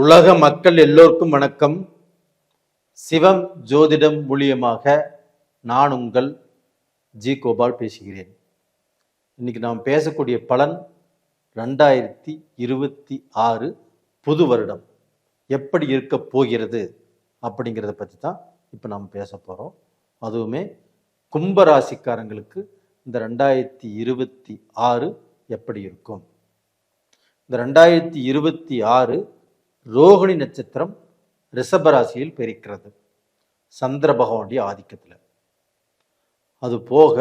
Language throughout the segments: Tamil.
உலக மக்கள் எல்லோருக்கும் வணக்கம். சிவம் ஜோதிடம் மூலியமாக நான் உங்கள் ஜி கோபால் பேசுகிறேன். இன்னைக்கு நாம் பேசக்கூடிய பலன் ரெண்டாயிரத்தி இருபத்தி ஆறு புது வருடம். எப்படி இருக்க போகிறது அப்படிங்கிறத பற்றி தான் இப்போ நாம் பேச போகிறோம் அதுவுமே கும்பராசிக்காரங்களுக்கு இந்த ரெண்டாயிரத்தி இருபத்தி ஆறு எப்படி இருக்கும்? இந்த ரெண்டாயிரத்தி இருபத்தி ஆறு ரோகிணி நட்சத்திரம் ரிஷபராசியில் பிரிக்கிறது. சந்திர பகவானுடைய ஆதிக்கத்தில். அது போக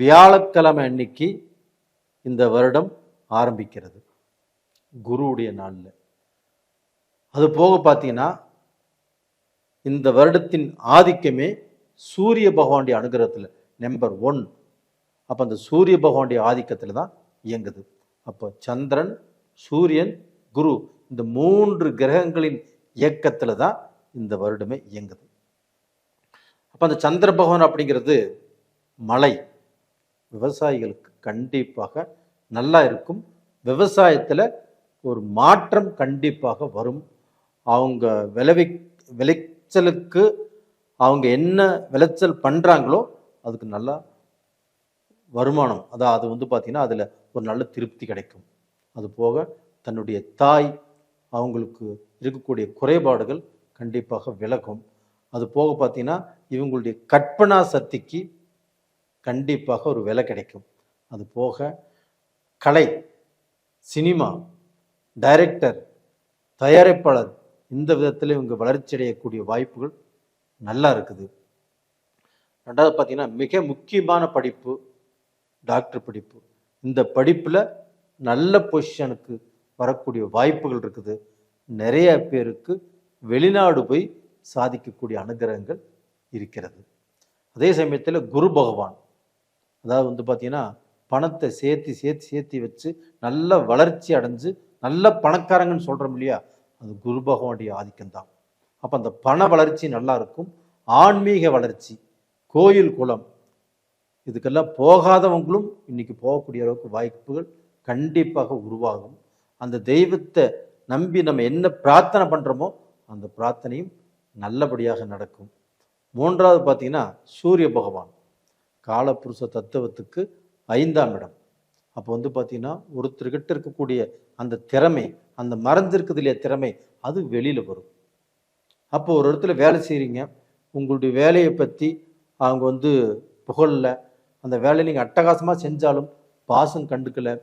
வியாழக்கிழமை அன்னைக்கு இந்த வருடம் ஆரம்பிக்கிறது. குருவுடைய நாளில். அது போக பார்த்தீங்கன்னா இந்த வருடத்தின் ஆதிக்கமே சூரிய பகவானுடைய அனுகிரகத்தில் நம்பர் ஒன் அப்போ அந்த சூரிய பகவானுடைய ஆதிக்கத்தில் தான் இயங்குது. அப்போ சந்திரன் சூரியன் குரு இந்த மூன்று கிரகங்களின் இயக்கத்தில் தான் இந்த வருடமே இயங்குது. அப்போ அந்த சந்திர பகவான் அப்படிங்கிறது மழை விவசாயிகளுக்கு கண்டிப்பாக நல்லா இருக்கும். விவசாயத்தில் ஒரு மாற்றம் கண்டிப்பாக வரும். அவங்க விளைவி விளைச்சலுக்கு அவங்க என்ன விளைச்சல் பண்ணுறாங்களோ அதுக்கு நல்லா வருமானம். அதான் அது வந்து பார்த்திங்கன்னா அதில் ஒரு நல்ல திருப்தி கிடைக்கும். அது போக தன்னுடைய தாய் அவங்களுக்கு இருக்கக்கூடிய குறைபாடுகள் கண்டிப்பாக விலகும். அது போக பார்த்தீங்கன்னா இவங்களுடைய கற்பனா சக்திக்கு கண்டிப்பாக ஒரு விலை கிடைக்கும். அது போக கலை சினிமா டைரக்டர் தயாரிப்பாளர் இந்த விதத்தில் இவங்க வளர்ச்சி அடையக்கூடிய வாய்ப்புகள் நல்லா இருக்குது. ரெண்டாவது பார்த்தீங்கன்னா மிக முக்கியமான படிப்பு டாக்டர் படிப்பு. இந்த படிப்பில் நல்ல பொசிஷனுக்கு வரக்கூடிய வாய்ப்புகள் இருக்குது. நிறைய பேருக்கு வெளிநாடு போய் சாதிக்கக்கூடிய அனுகிரகங்கள் இருக்கிறது. அதே சமயத்தில் குரு பகவான் அதாவது வந்து பார்த்தீங்கன்னா பணத்தை சேர்த்து சேர்த்து சேர்த்து வச்சு நல்ல வளர்ச்சி அடைஞ்சு நல்ல பணக்காரங்கன்னு சொல்கிறோம் இல்லையா? அது குரு பகவானுடைய ஆதிக்கம்தான் அப்போ அந்த பண வளர்ச்சி நல்லா இருக்கும். ஆன்மீக வளர்ச்சி கோயில் குளம் இதுக்கெல்லாம் போகாதவங்களும் இன்னைக்கு போகக்கூடிய அளவுக்கு வாய்ப்புகள் கண்டிப்பாக உருவாகும். அந்த தெய்வத்தை நம்பி நம்ம என்ன பிரார்த்தனை பண்ணுறோமோ அந்த பிரார்த்தனையும் நல்லபடியாக நடக்கும். மூன்றாவது பார்த்தீங்கன்னா சூரிய பகவான். காலப்புருஷ தத்துவத்துக்கு ஐந்தாம் இடம். அப்போ வந்து பார்த்தீங்கன்னா ஒருத்தர்கிட்ட இருக்கக்கூடிய அந்த திறமை அந்த மறைஞ்சிருக்குது இல்லையா திறமை அது வெளியில் வரும். அப்போ ஒரு இடத்துல வேலை செய்கிறீங்க உங்களுடைய வேலையை பற்றி அவங்க வந்து புகழல அந்த வேலையை நீங்கள் அட்டகாசமாக செஞ்சாலும் பாசம் கண்டுக்கலை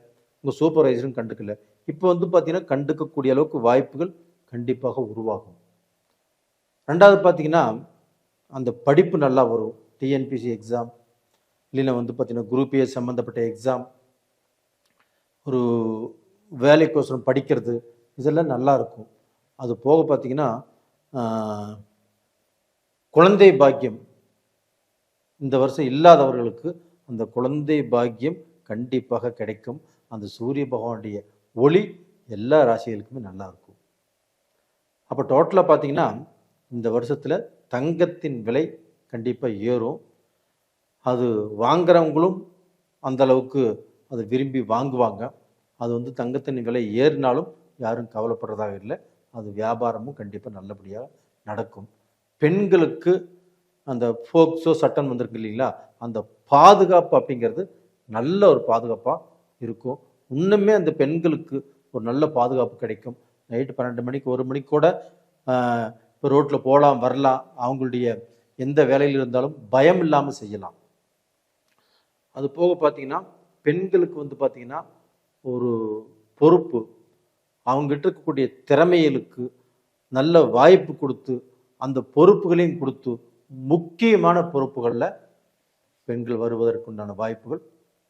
உங்கள் சூப்பர்வைசரும் கண்டுக்கலை இப்போ வந்து பார்த்தீங்கன்னா கண்டுக்கக்கூடிய அளவுக்கு வாய்ப்புகள் கண்டிப்பாக உருவாகும். ரெண்டாவது பார்த்தீங்கன்னா அந்த படிப்பு நல்லா வரும். டிஎன்பிசி எக்ஸாம் இல்லைன்னா வந்து பார்த்தீங்கன்னா குரூப் ஏ சம்மந்தப்பட்ட எக்ஸாம் ஒரு வேலைக்கோசரம் படிக்கிறது இதெல்லாம் நல்லா இருக்கும். அது போக பார்த்தீங்கன்னா குழந்தை பாக்கியம். இந்த வருஷம் இல்லாதவர்களுக்கு அந்த குழந்தை பாக்கியம் கண்டிப்பாக கிடைக்கும். அந்த சூரிய பகவானுடைய ஒளி எல்லா ராசிகளுக்குமே நல்லா இருக்கும். அப்போ டோட்டலாக பார்த்தீங்கன்னா இந்த வருஷத்தில் தங்கத்தின் விலை கண்டிப்பாக ஏறும். அது வாங்குறவங்களும் அந்த அளவுக்கு அதை விரும்பி வாங்குவாங்க. அது வந்து தங்கத்தின் விலை ஏறினாலும் யாரும் கவலைப்படுறதாக இல்லை. அது வியாபாரமும் கண்டிப்பாக நல்லபடியாக நடக்கும். பெண்களுக்கு அந்த ஃபோக்ஸோ சட்டம் வந்திருக்கு இல்லைங்களா? அந்த பாதுகாப்பு அப்படிங்கிறது நல்ல ஒரு பாதுகாப்பாக இருக்கும். இன்னுமே அந்த பெண்களுக்கு ஒரு நல்ல பாதுகாப்பு கிடைக்கும். நைட்டு பன்னெண்டு மணிக்கு ஒரு மணிக்கு கூட இப்போ ரோட்டில் போகலாம் வரலாம் அவங்களுடைய எந்த வேலையில் இருந்தாலும் பயம் இல்லாமல் செய்யலாம். அது போக பார்த்தீங்கன்னா பெண்களுக்கு வந்து பார்த்தீங்கன்னா ஒரு பொறுப்பு அவங்ககிட்ட இருக்கக்கூடிய திறமைகளுக்கு நல்ல வாய்ப்பு கொடுத்து அந்த பொறுப்புகளையும் கொடுத்து முக்கியமான பொறுப்புகளில் பெண்கள் வருவதற்குண்டான வாய்ப்புகள்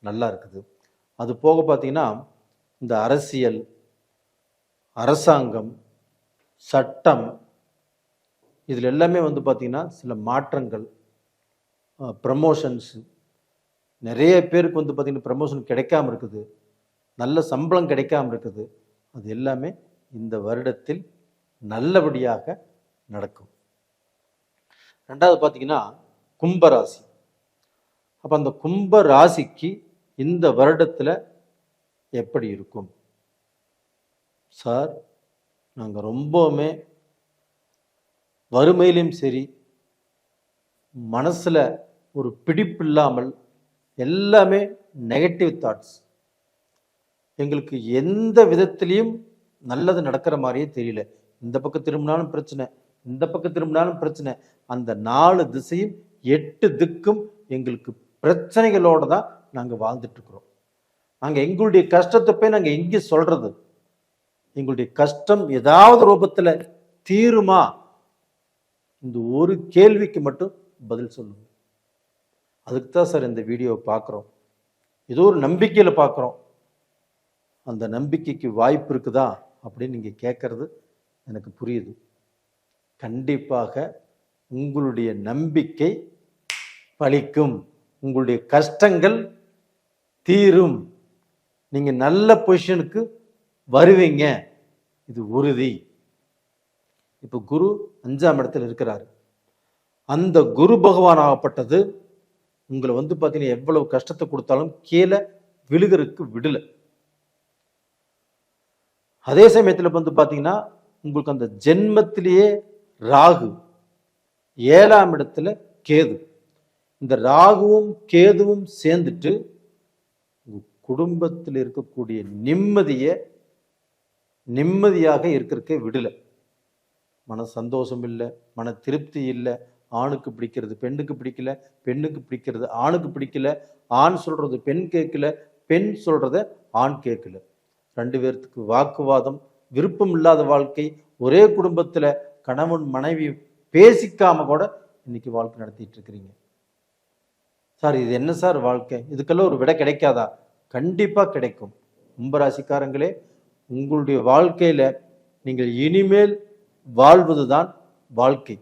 நல்லா இருக்குது. அது போக பார்த்தீங்கன்னா இந்த அரசியல் அரசாங்கம் சட்டம் இதில் எல்லாமே வந்து பார்த்திங்கன்னா சில மாற்றங்கள் ப்ரமோஷன்ஸு நிறைய பேருக்கு வந்து பார்த்திங்கன்னா ப்ரமோஷன் கிடைக்காம இருக்குது. நல்ல சம்பளம் கிடைக்காம இருக்குது. அது எல்லாமே இந்த வருடத்தில் நல்லபடியாக நடக்கும். ரெண்டாவது பார்த்தீங்கன்னா கும்பராசி. அப்போ அந்த கும்ப ராசிக்கு இந்த வருடத்தில் எப்படி இருக்கும்? சார் நாங்கள் ரொம்பவுமே வறுமையிலும் சரி மனசில் ஒரு பிடிப்பு இல்லாமல் எல்லாமே நெகட்டிவ் தாட்ஸ் எங்களுக்கு எந்த விதத்திலையும் நல்லது நடக்கிற மாதிரியே தெரியல. இந்த பக்கம் திரும்பினாலும் பிரச்சனை இந்த பக்கம் திரும்பினாலும் பிரச்சனை. அந்த நாலு திசையும் எட்டு திக்கும் எங்களுக்கு பிரச்சனைகளோட தான் நாங்கள் வாழ்ந்துட்டுருக்குறோம். நாங்கள் எங்களுடைய கஷ்டத்தை போய் நாங்கள் எங்கே சொல்கிறது எங்களுடைய கஷ்டம் ஏதாவது ரூபத்தில் தீருமா? இந்த ஒரு கேள்விக்கு மட்டும் பதில் சொல்லுங்க. அதுக்கு தான் சார் இந்த வீடியோவை பார்க்குறோம். ஏதோ ஒரு நம்பிக்கையில் பார்க்குறோம். அந்த நம்பிக்கைக்கு வாய்ப்பு இருக்குதா? அப்படின்னு நீங்கள் கேட்குறது எனக்கு புரியுது. கண்டிப்பாக உங்களுடைய நம்பிக்கை பலிக்கும் உங்களுடைய கஷ்டங்கள் தீரும். நீங்கள் நல்ல பொசிஷனுக்கு வருவீங்க. இது உறுதி. இப்போ குரு அஞ்சாம் இடத்துல இருக்கிறாரு. அந்த குரு பகவான் ஆகப்பட்டது உங்களை வந்து பார்த்தீங்கன்னா எவ்வளவு கஷ்டத்தை கொடுத்தாலும் கீழே விழுகிறதுக்கு விடலை. அதே சமயத்தில் வந்து பார்த்தீங்கன்னா உங்களுக்கு அந்த ஜென்மத்திலேயே ராகு ஏழாம் இடத்துல கேது. இந்த ராகுவும் கேதுவும் சேர்ந்துட்டு குடும்பத்தில் இருக்கக்கூடிய நிம்மதியை நிம்மதியாக இருக்கிறக்கே விடலை. மன சந்தோஷம் இல்லை மன திருப்தி இல்லை ஆணுக்கு பிடிக்கிறது பெண்ணுக்கு பிடிக்கல பெண்ணுக்கு பிடிக்கிறது ஆணுக்கு பிடிக்கல ஆண் சொல்றது பெண் கேட்கல பெண் சொல்றத ஆண் கேட்கல. ரெண்டு பேர்த்துக்கு வாக்குவாதம் விருப்பம் இல்லாத வாழ்க்கை ஒரே குடும்பத்தில் கணவன் மனைவி பேசிக்காம கூட இன்னைக்கு வாழ்க்கை நடத்திட்டு இருக்கிறீங்க. சார் இது என்ன சார் வாழ்க்கை? இதுக்கெல்லாம் ஒரு விடை கிடைக்காதா? கண்டிப்பாக கிடைக்கும். கும்பராசிக்காரங்களே உங்களுடைய வாழ்க்கையில் நீங்கள் இனிமேல் வாழ்வது தான் வாழ்க்கை.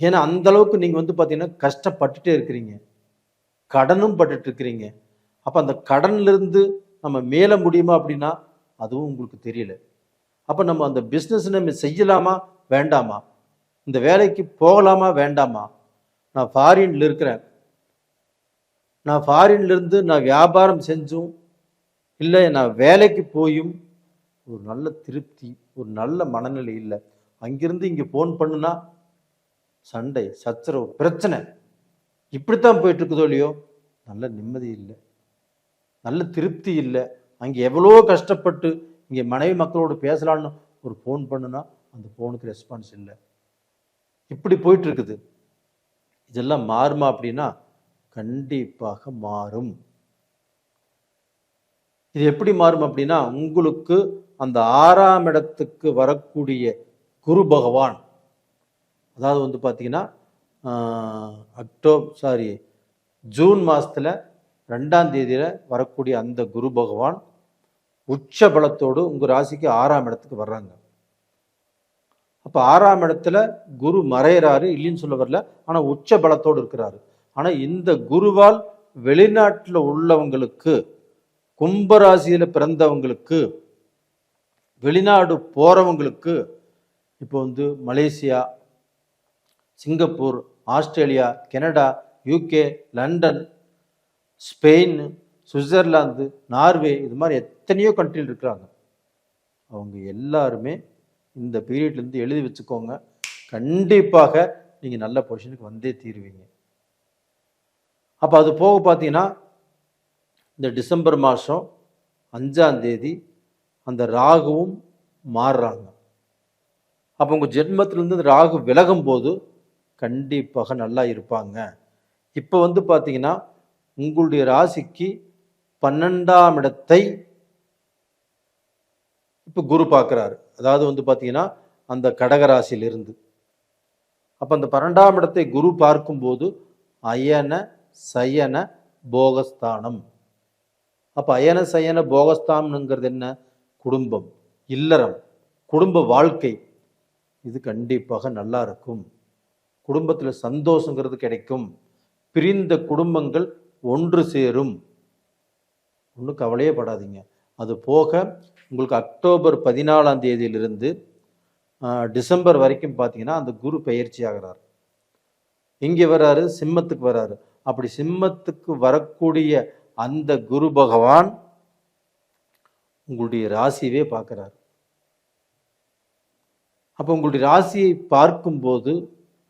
ஏன்னா அந்த அளவுக்கு நீங்கள் வந்து பார்த்தீங்கன்னா கஷ்டப்பட்டுட்டே இருக்கிறீங்க. கடனும் பட்டுட்டு இருக்கிறீங்க. அப்போ அந்த கடன்லேருந்து நம்ம மேல முடியுமா அப்படின்னா அதுவும் உங்களுக்கு தெரியல. அப்போ நம்ம அந்த பிஸ்னஸ் நம்ம செய்யலாமா வேண்டாமா? இந்த வேலைக்கு போகலாமா வேண்டாமா? நான் ஃபாரின்ல இருக்கிறேன். நான் ஃபாரின்லேருந்து நான் வியாபாரம் செஞ்சும் இல்லை நான் வேலைக்கு போயும் ஒரு நல்ல திருப்தி ஒரு நல்ல மனநிலை இல்லை. அங்கிருந்து இங்கே ஃபோன் பண்ணுனா சண்டை சச்சரவு பிரச்சனை. இப்படித்தான் போயிட்டு இருக்குதோ இல்லையோ? நல்ல நிம்மதி இல்லை. நல்ல திருப்தி இல்லை. அங்கே எவ்வளோ கஷ்டப்பட்டு இங்கே மனைவி மக்களோடு பேசலான்னு ஒரு ஃபோன் பண்ணுனா அந்த ஃபோனுக்கு ரெஸ்பான்ஸ் இல்லை. இப்படி போயிட்டுருக்குது. இதெல்லாம் மாறுமா அப்படின்னா கண்டிப்பாக மாறும். இது எப்படி மாறும் அப்படின்னா உங்களுக்கு அந்த ஆறாம் இடத்துக்கு வரக்கூடிய குரு பகவான் அதாவது வந்து பார்த்தீங்கன்னா அக்டோபர் சாரி ஜூன் மாதத்தில் ரெண்டாம் தேதியில் வரக்கூடிய அந்த குரு பகவான் உச்ச பலத்தோடு உங்கள் ராசிக்கு ஆறாம் இடத்துக்கு வர்றாங்க. அப்போ ஆறாம் இடத்துல குரு மறையிறாரு இல்லைன்னு சொல்ல வரல ஆனால் உச்ச பலத்தோடு இருக்கிறாரு. ஆனால் இந்த குருவால் வெளிநாட்டில் உள்ளவங்களுக்கு கும்பராசியில் பிறந்தவங்களுக்கு வெளிநாடு போகிறவங்களுக்கு இப்போ வந்து Malaysia Singapore Australia Canada UK London Spain Switzerland Norway இது மாதிரி எத்தனையோ கண்ட்ரியில் இருக்கிறாங்க. அவங்க எல்லாருமே இந்த பீரியட்லேருந்து எழுதி வச்சுக்கோங்க. கண்டிப்பாக நீங்கள் நல்ல பொசிஷனுக்கு வந்தே தீருவீங்க. அப்போ அது போக பார்த்தீங்கன்னா இந்த டிசம்பர் மாதம் அஞ்சாம் தேதி அந்த ராகுவும் மாறுறாங்க. அப்போ உங்கள் ஜென்மத்திலேருந்து இந்த ராகு விலகும் போது கண்டிப்பாக நல்லா இருப்பாங்க. இப்போ வந்து பார்த்தீங்கன்னா உங்களுடைய ராசிக்கு பன்னெண்டாம் இடத்தை இப்போ குரு பார்க்குறாரு அதாவது வந்து பார்த்தீங்கன்னா அந்த கடக ராசியிலிருந்து. அப்போ அந்த பன்னெண்டாம் இடத்தை குரு பார்க்கும்போது அயன சயன போகஸ்தானம். அப்போ அயன சயன போகஸ்தானம்ங்கிறது என்ன? குடும்பம் இல்லறம் குடும்ப வாழ்க்கை. இது கண்டிப்பாக நல்லா இருக்கும். குடும்பத்தில் சந்தோஷங்கிறது கிடைக்கும். பிரிந்த குடும்பங்கள் ஒன்று சேரும். ஒன்றும் கவலையே படாதீங்க. அது போக உங்களுக்கு அக்டோபர் பதினாலாம் தேதியிலிருந்து டிசம்பர் வரைக்கும் பார்த்தீங்கன்னா அந்த குரு பயிற்சி ஆகிறார். இங்கே வராரு சிம்மத்துக்கு வராரு. அப்படி சிம்மத்துக்கு வரக்கூடிய அந்த குரு பகவான் உங்களுடைய ராசியவே பார்க்குறாரு. அப்போ உங்களுடைய ராசியை பார்க்கும்போது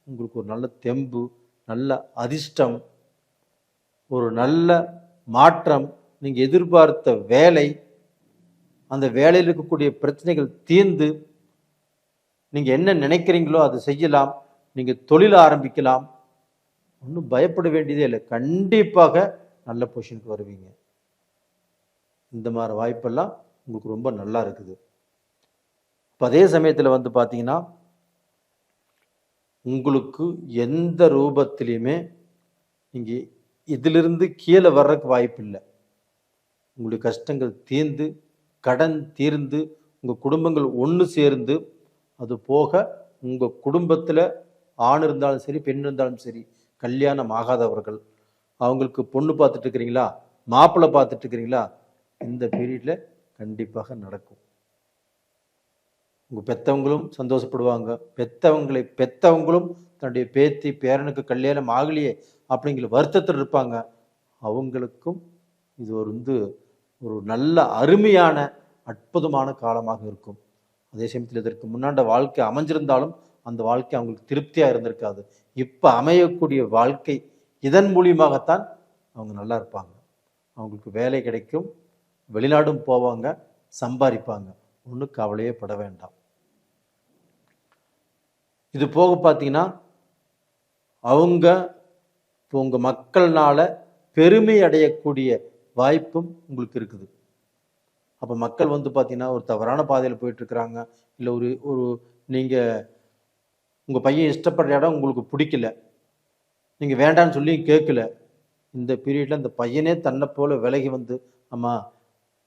உங்களுக்கு ஒரு நல்ல தெம்பு நல்ல அதிர்ஷ்டம் ஒரு நல்ல மாற்றம் நீங்கள் எதிர்பார்த்த வேலை அந்த வேலையில் இருக்கக்கூடிய பிரச்சனைகள் தீர்ந்து நீங்கள் என்ன நினைக்கிறீங்களோ அதை செய்யலாம் நீங்கள் தொழில் ஆரம்பிக்கலாம் ஒன்றும் பயப்பட வேண்டியதே இல்லை. கண்டிப்பாக நல்ல பொசிஷனுக்கு வருவீங்க. இந்த மாதிரி வாய்ப்பெல்லாம் உங்களுக்கு ரொம்ப நல்லா இருக்குது. இப்போ அதே சமயத்தில் வந்து பார்த்தீங்கன்னா உங்களுக்கு எந்த ரூபத்திலையுமே நீங்கள் இதிலிருந்து கீழே வர்றதுக்கு வாய்ப்பு இல்லை. உங்களுடைய கஷ்டங்கள் தீர்ந்து கடன் தீர்ந்து உங்கள் குடும்பங்கள் ஒன்று சேர்ந்து அது போக உங்கள் குடும்பத்தில் ஆண் இருந்தாலும் சரி பெண் இருந்தாலும் சரி கல்யாணம் ஆகாதவர்கள் அவங்களுக்கு பொண்ணு பார்த்துட்டு இருக்கிறீங்களா மாப்பிள்ளை பார்த்துட்டு இருக்கிறீங்களா இந்த பீரியடில் கண்டிப்பாக நடக்கும். உங்கள் பெத்தவங்களும் சந்தோஷப்படுவாங்க. பெத்தவங்களை பெத்தவங்களும் தன்னுடைய பேத்தி பேரனுக்கு கல்யாணம் ஆகலையே அப்படிங்கிற வருத்தத்தில் இருப்பாங்க. அவங்களுக்கும் இது ஒரு வந்து ஒரு நல்ல அருமையான அற்புதமான காலமாக இருக்கும். அதே சமயத்தில் இதற்கு முன்னாண்ட வாழ்க்கை அமைஞ்சிருந்தாலும் அந்த வாழ்க்கை அவங்களுக்கு திருப்தியாக இருந்திருக்காது. இப்போ அமையக்கூடிய வாழ்க்கை இதன் மூலியமாகத்தான் அவங்க நல்லா இருப்பாங்க. அவங்களுக்கு வேலை கிடைக்கும் வெளிநாடும் போவாங்க சம்பாதிப்பாங்க. ஒன்றும் கவலையே பட வேண்டாம். இது போக பார்த்தீங்கன்னா அவங்க இப்போ உங்கள் மக்கள்னால பெருமை அடையக்கூடிய வாய்ப்பும் உங்களுக்கு இருக்குது. அப்போ மக்கள் வந்து பார்த்தீங்கன்னா ஒரு தவறான பாதையில் போயிட்டுருக்குறாங்க இல்லை ஒரு ஒரு நீங்கள் உங்கள் பையன் இஷ்டப்படுற இடம் உங்களுக்கு பிடிக்கல. நீங்கள் வேண்டான்னு சொல்லி கேட்கல. இந்த பீரியடில் அந்த பையனே தன்னை போல விலகி வந்து அம்மா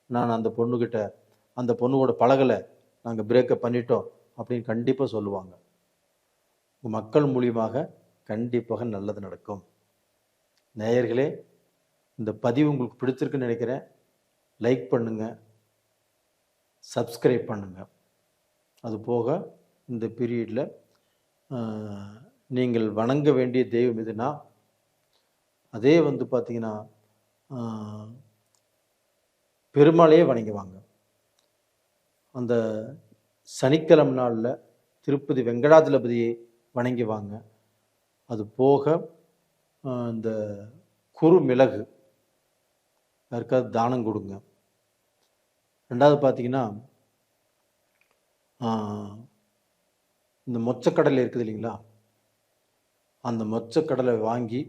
நான் அந்த பொண்ணுக்கிட்ட அந்த பொண்ணு கூட பழகலை. நாங்கள் பிரேக்கப் பண்ணிட்டோம். அப்படின்னு கண்டிப்பாக சொல்லுவாங்க. மக்கள் மூலியமாக கண்டிப்பாக நல்லது நடக்கும். நேயர்களே இந்த பதிவு உங்களுக்கு பிடிச்சிருக்குன்னு நினைக்கிறேன். லைக் பண்ணுங்கள் சப்ஸ்கிரைப் பண்ணுங்கள் அது போக இந்த பீரியடில் நீங்கள் வணங்க வேண்டிய தெய்வம் எதுனா அதே வந்து பார்த்தீங்கன்னா பெருமாளையே வணங்குவாங்க. அந்த சனிக்கிழமை நாளில் திருப்பதி வெங்கடாஜலபதியை வணங்குவாங்க. அது போக இந்த குறு மிளகு யாருக்காவது தானம் கொடுங்க. ரெண்டாவது பார்த்தீங்கன்னா இந்த மொச்சக்கடலை இருக்குது இல்லைங்களா? அந்த மொச்சக்கடலை வாங்கி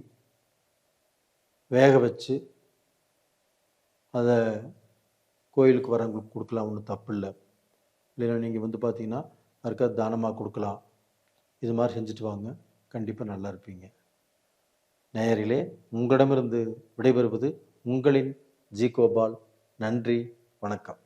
வேக வச்சு அதை கோயிலுக்கு வரவங்களுக்கு கொடுக்கலாம் ஒன்றும் தப்பு இல்லை. இல்லைன்னா நீங்கள் வந்து பார்த்தீங்கன்னா அதுக்காக தானமாக கொடுக்கலாம். இது மாதிரி செஞ்சுட்டு வாங்க. கண்டிப்பாக நல்லா இருப்பீங்க. நேயர்களே உங்களிடமிருந்து விடைபெறுவது உங்களின் ஜி கோபால். நன்றி வணக்கம்.